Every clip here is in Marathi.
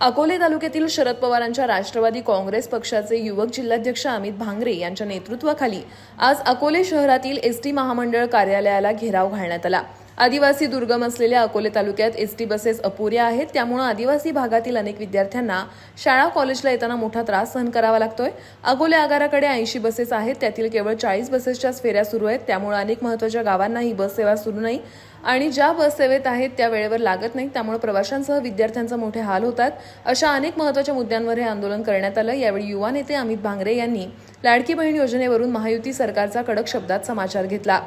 अकोले तालुक्यातील शरद पवारांच्या राष्ट्रवादी काँग्रेस पक्षाचे युवक जिल्हाध्यक्ष अमित भांगरे यांच्या नेतृत्वाखाली आज अकोले शहरातील एसटी महामंडळ कार्यालयाला घेराव घालण्यात आला. आदिवासी दुर्गम असलेल्या अकोले तालुक्यात एस टी बसेस अपुऱ्या आहेत. त्यामुळे आदिवासी भागातील अनेक विद्यार्थ्यांना शाळा कॉलेजला येताना मोठा त्रास सहन करावा लागतोय. अकोले आगाराकडे ऐंशी बसेस आहेत. त्यातील केवळ चाळीस बसेसच्याच फेऱ्या सुरू आहेत. त्यामुळे अनेक महत्त्वाच्या गावांना ही बस सेवा सुरू नाही. आणि ज्या बस सेवेत आहेत त्या वेळेवर लागत नाहीत. त्यामुळे प्रवाशांसह विद्यार्थ्यांचा मोठे हाल होतात. अशा अनेक महत्त्वाच्या मुद्द्यांवर हे आंदोलन करण्यात आलं. यावेळी युवा नेते अमित भांगरे यांनी लाडकी बहीण योजनेवरून महायुती सरकारचा कडक शब्दात समाचार घेतला.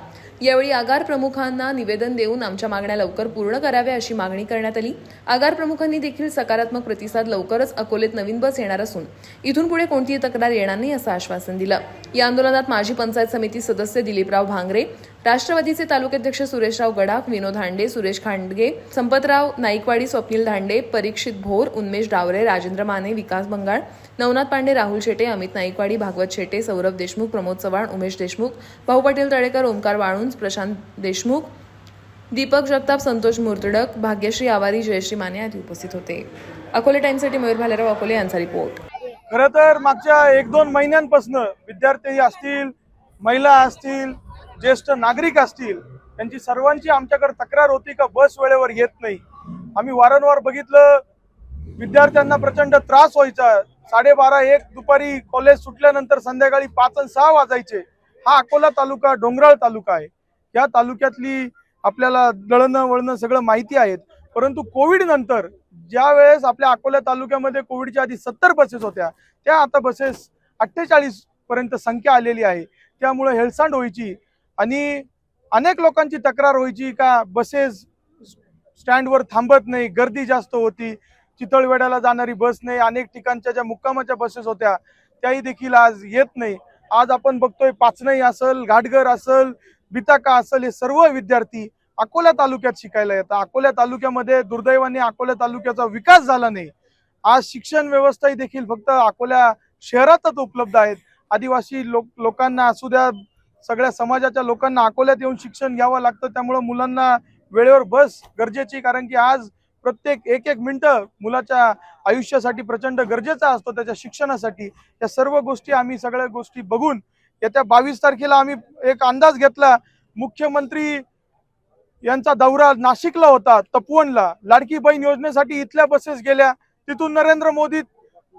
यावेळी आगार प्रमुखांना निवेदन देऊन आमच्या मागण्या लवकर पूर्ण कराव्या अशी मागणी करण्यात आली. आगार प्रमुखांनी देखील सकारात्मक प्रतिसाद लवकरच अकोलेत नवीन बस येणार असून इथून पुढे कोणतीही तक्रार येणार नाही असं आश्वासन दिलं. या आंदोलनात माजी पंचायत समिती सदस्य दिलीपराव भांगरे राष्ट्रवादीचे तालुकाध्यक्ष सुरेशराव गडाख विनोद हांडे सुरेश खांडगे संपतराव नाईकवाडी स्वप्नील धांडे परीक्षित भोर उन्मेश डावरे राजेंद्र माने विकास बंगाळ नवनाथ पांडे राहुल शेटे अमित नाईकवाडी भागवत शेटे सौरभ देशमुख प्रमोद चव्हाण उमेश देशमुख भाऊ पाटील तळेकर ओमकार वाळुंज प्रशांत देशमुख दीपक जगताप संतोष मुर्तडक भाग्यश्री आवारी जयश्री माने आदी उपस्थित होते. अकोले टाइम्ससाठी मयूर भालेराव अकोले यांचा रिपोर्ट. खर तर मागच्या एक दोन महिन्यांपासून विद्यार्थी असतील महिला असतील ज्येष्ठ नागरिक असतील त्यांची सर्वांची आमच्याकडे तक्रार होती का बस वेळेवर येत नाही? आम्ही वारंवार बघितलं विद्यार्थ्यांना प्रचंड त्रास व्हायचा. साडेबारा एक दुपारी कॉलेज सुटल्यानंतर संध्याकाळी पाच आणि सहा वाजायचे. हा अकोला तालुका डोंगराळ तालुका आहे. या तालुक्यातली आपल्याला दळणं वळणं सगळं माहिती आहेत. परंतु कोविड नंतर ज्या वेळेस आपल्या अकोला तालुक्यामध्ये कोविडच्या आधी सत्तर बसेस होत्या त्या आता बसेस अठ्ठेचाळीस पर्यंत संख्या आलेली आहे. त्यामुळे हेळसांड व्हायची. आणि अनेक लोकांची तक्रार व्हायची का बसेस स्टँडवर थांबत नाही गर्दी जास्त होती चितळवेड्याला जाणारी बस नाही अनेक ठिकाणच्या ज्या मुक्कामाच्या बसेस होत्या त्याही देखील आज येत नाही. आज आपण बघतोय पाचनई असल घाटघर असल बिताका असल हे सर्व विद्यार्थी अकोला तालुक्यात शिकायला येतात. अकोला तालुक्यामध्ये दुर्दैवाने अकोला तालुक्याचा विकास झाला नाही. आज शिक्षण व्यवस्था ही देखील फक्त अकोल्या शहरातच उपलब्ध आहेत. आदिवासी लोक लोकांना असू द्या सगळ्या समाजाच्या लोकांना अकोल्यात येऊन शिक्षण घ्यावं लागतं. त्यामुळं मुलांना वेळेवर बस गरजेची कारण की आज प्रत्येक एक एक मिनटं मुलाच्या आयुष्यासाठी प्रचंड गरजेचा असतो त्याच्या शिक्षणासाठी. या सर्व गोष्टी आम्ही सगळ्या गोष्टी बघून येत्या बावीस तारखेला आम्ही एक अंदाज घेतला. मुख्यमंत्री यांचा दौरा नाशिकला होता तपवनला. लाडकी बहीण योजनेसाठी इथल्या बसेस गेल्या. तिथून नरेंद्र मोदी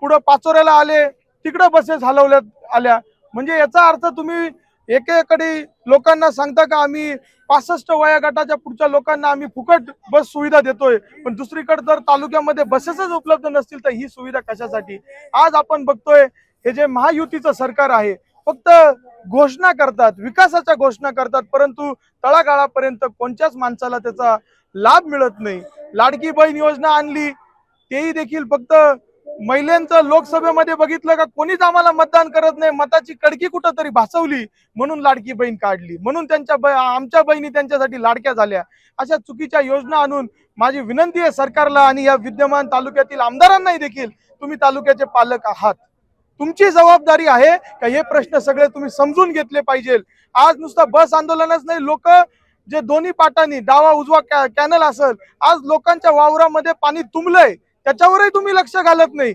पुढं पाचोऱ्याला आले तिकडं बसेस हलवल्यात आल्या. म्हणजे याचा अर्थ तुम्ही एकेकडे लोकांना सांगता का आम्ही पासष्ट वयागटाच्या पुढच्या लोकांना आम्ही फुकट बस सुविधा देतोय पण दुसरीकडे जर तालुक्यामध्ये बसेसच उपलब्ध नसतील तर ही सुविधा कशासाठी? आज आपण बघतोय हे जे महायुतीचं सरकार आहे फक्त घोषणा करतात विकासाच्या घोषणा करतात परंतु तळागाळापर्यंत कोणत्याच माणसाला त्याचा लाभ मिळत नाही. लाडकी बहीण योजना आणली तेही देखील फक्त महिलांचं लोकसभेमध्ये बघितलं का कोणीच आम्हाला मतदान करत नाही? मताची कडकी कुठं तरी भासवली. म्हणून लाडकी बहीण काढली. म्हणून त्यांच्या आमच्या बहिणी त्यांच्यासाठी लाडक्या झाल्या. अशा चुकीच्या योजना आणून माझी विनंती आहे सरकारला आणि या विद्यमान तालुक्यातील आमदारांनाही देखील तुम्ही तालुक्याचे पालक आहात. तुमची जबाबदारी आहे का हे प्रश्न सगळे तुम्ही समजून घेतले पाहिजे आज नुसतं बस आंदोलनच नाही लोक जे दोन्ही पाटांनी डावा उजवा कॅनल असेल आज लोकांच्या वावरामध्ये पाणी तुंबलंय. त्याच्यावरही तुम्ही लक्ष घालत नाही.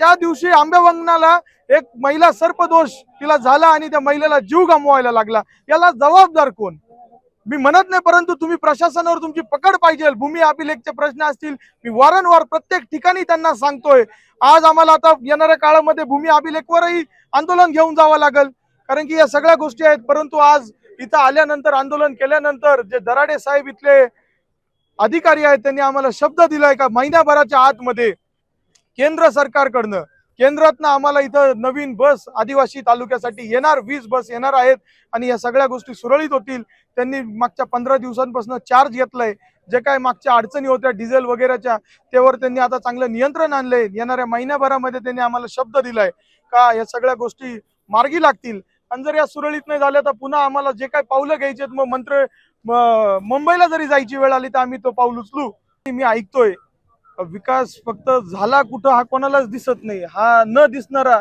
त्या दिवशी आंबेवंगनाला एक महिला सर्पदोष तिला झाला आणि त्या महिलेला जीव गमवायला लागला. याला जबाबदार कोण? मी म्हणत नाही परंतु तुम्ही प्रशासनावर तुमची पकड पाहिजे. भूमी अभिलेखचे प्रश्न असतील. मी वारंवार प्रत्येक ठिकाणी त्यांना सांगतोय. आज आम्हाला आता येणाऱ्या काळामध्ये भूमी अभिलेखवरही आंदोलन घेऊन जावं लागेल. कारण की या सगळ्या गोष्टी आहेत. परंतु आज इथं आल्यानंतर आंदोलन केल्यानंतर जे दराडे साहेब इथले अधिकारी आहेत त्यांनी आम्हाला शब्द दिलाय का महिन्याभराच्या आतमध्ये? केंद्र सरकारकडनं. केंद्रातनं आम्हाला इथं नवीन बस आदिवासी तालुक्यासाठी येणार वीस बस येणार आहेत आणि या सगळ्या गोष्टी सुरळीत होतील. त्यांनी मागच्या पंधरा दिवसांपासून चार्ज घेतलाय. जे काय मागच्या अडचणी होत्या डिझेल वगैरेच्या त्यावर त्यांनी आता चांगलं नियंत्रण आणलंय. येणाऱ्या महिन्याभरामध्ये त्यांनी आम्हाला शब्द दिलाय का या सगळ्या गोष्टी मार्गी लागतील. आणि जर या सुरळीत नाही झाल्या तर पुन्हा आम्हाला जे काय पावलं घ्यायचे मग मंत्र मुंबईला जरी जायची वेळ आली तर आम्ही तो पाऊल उचलू. मी ऐकतोय विकास फक्त झाला कुठं हा कोणालाच दिसत नाही. हा न दिसणारा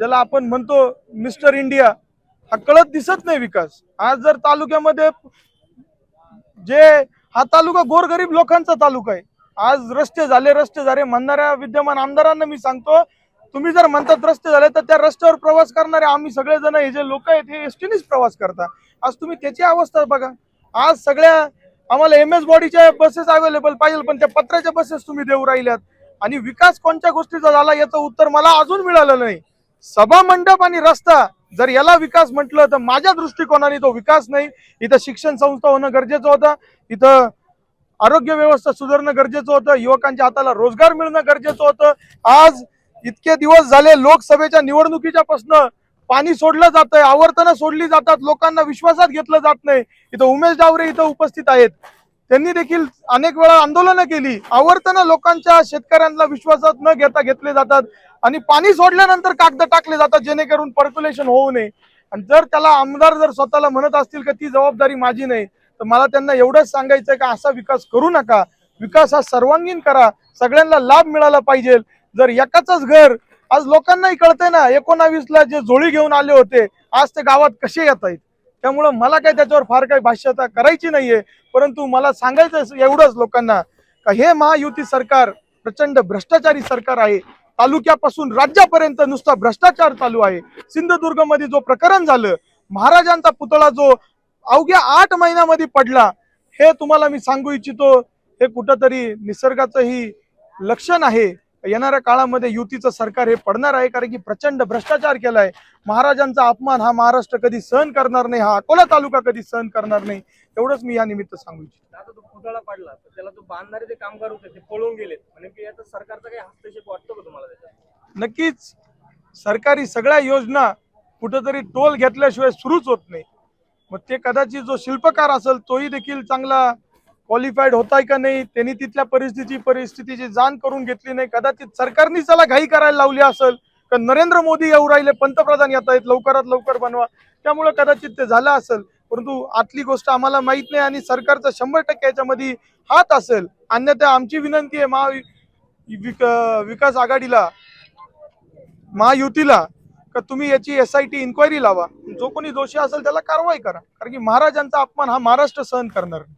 ज्याला आपण म्हणतो मिस्टर इंडिया हा कळत दिसत नाही विकास. आज जर तालुक्यामध्ये जे हा तालुका गोरगरीब लोकांचा तालुका आहे. आज रस्ते झाले रस्ते झाले म्हणणाऱ्या विद्यमान आमदारांना मी सांगतो तुम्ही जर म्हणतात रस्ते झाले तर त्या रस्त्यावर प्रवास करणारे आम्ही सगळेजण हे जे लोक आहेत हे एसटीनेच प्रवास करता आज तुम्ही त्याची अवस्था बघा. आज सगळ्या आम्हाला एम एस बॉडीच्या बसेस अवेलेबल पाहिजे पण त्या पत्राच्या बसेस तुम्ही देऊ राहिल्यात. आणि विकास कोणत्या गोष्टीचा झाला याचं उत्तर मला अजून मिळालं नाही. सभा मंडप आणि रस्ता जर याला विकास म्हटलं तर माझ्या दृष्टिकोनाने तो विकास नाही. इथं शिक्षण संस्था होणं गरजेचं होतं. इथं आरोग्य व्यवस्था सुधारणं गरजेचं होतं. युवकांच्या हाताला रोजगार मिळणं गरजेचं होतं. आज इतके दिवस झाले लोकसभेच्या निवडणुकीच्या पासन पाणी सोडलं जात आहे आवर्तनं सोडली जातात लोकांना विश्वासात घेतलं जात नाही. इथं उमेश डावरे इथं उपस्थित आहेत. त्यांनी देखील अनेक वेळा आंदोलनं केली. आवर्तनं लोकांच्या शेतकऱ्यांना विश्वासात न घेता घेतले जातात आणि पाणी सोडल्यानंतर कागद टाकले जातात जेणेकरून पर्क्युलेशन होऊ नये. आणि जर त्याला आमदार जर स्वतःला म्हणत असतील का ती जबाबदारी माझी नाही तर मला त्यांना एवढंच सांगायचं का असा विकास करू नका. विकास हा सर्वांगीण करा. सगळ्यांना लाभ मिळाला पाहिजे. जर एकाच घर आज लोकांनाही कळतंय ना एकोणावीस ला जे जोळी घेऊन आले होते आज ते गावात कसे येत आहेत? त्यामुळं मला काही त्याच्यावर फार काही भाष्यता करायची नाहीये परंतु मला सांगायचं एवढंच लोकांना का हे महायुती सरकार प्रचंड भ्रष्टाचारी सरकार आहे. तालुक्यापासून राज्यापर्यंत नुसता भ्रष्टाचार चालू आहे. सिंधुदुर्गमध्ये जो प्रकरण झालं महाराजांचा पुतळा जो अवघ्या आठ महिन्यामध्ये पडला हे तुम्हाला मी सांगू इच्छितो हे कुठंतरी निसर्गाचंही लक्षण आहे. येणाऱ्या काळामध्ये युतीचं सरकार हे पडणार आहे कारण की प्रचंड भ्रष्टाचार केलाय. महाराजांचा अपमान हा महाराष्ट्र कधी सहन करणार नाही हा अकोला तालुका कधी सहन करणार नाही एवढंच मी या निमित्त सांगू इच्छितो. आता तो पुतळा पडला तर त्याला तो बांधणारे जे कामगार होते ते पळून गेलेत. म्हणजे याचा सरकारचा काही हस्तक्षेप वाटतो का तुम्हाला त्याच्यात? नक्कीच सरकारी सगळ्या योजना कुठंतरी टोल घेतल्याशिवाय सुरूच होत नाही. मग ते कदाचित जो शिल्पकार असेल तोही देखील चांगला क्वालिफाईड होताय का नाही त्यांनी तिथल्या परिस्थितीची परिस्थितीची जाण करून घेतली नाही. कदाचित सरकारने त्याला घाई करायला लावली असेल का नरेंद्र मोदी येऊ राहिले पंतप्रधान येत आहेत लवकरात लवकर बनवा. त्यामुळे कदाचित ते झालं असेल. परंतु आतली गोष्ट आम्हाला माहीत नाही आणि सरकारचा शंभर टक्के याच्यामध्ये हात असेल. अन्यथा आमची विनंती आहे महा विक- विकास आघाडीला महायुतीला का तुम्ही याची एस आय टी इन्क्वायरी लावा. जो कोणी दोषी असेल त्याला कारवाई करा. कारण की महाराजांचा अपमान हा महाराष्ट्र सहन करणार नाही.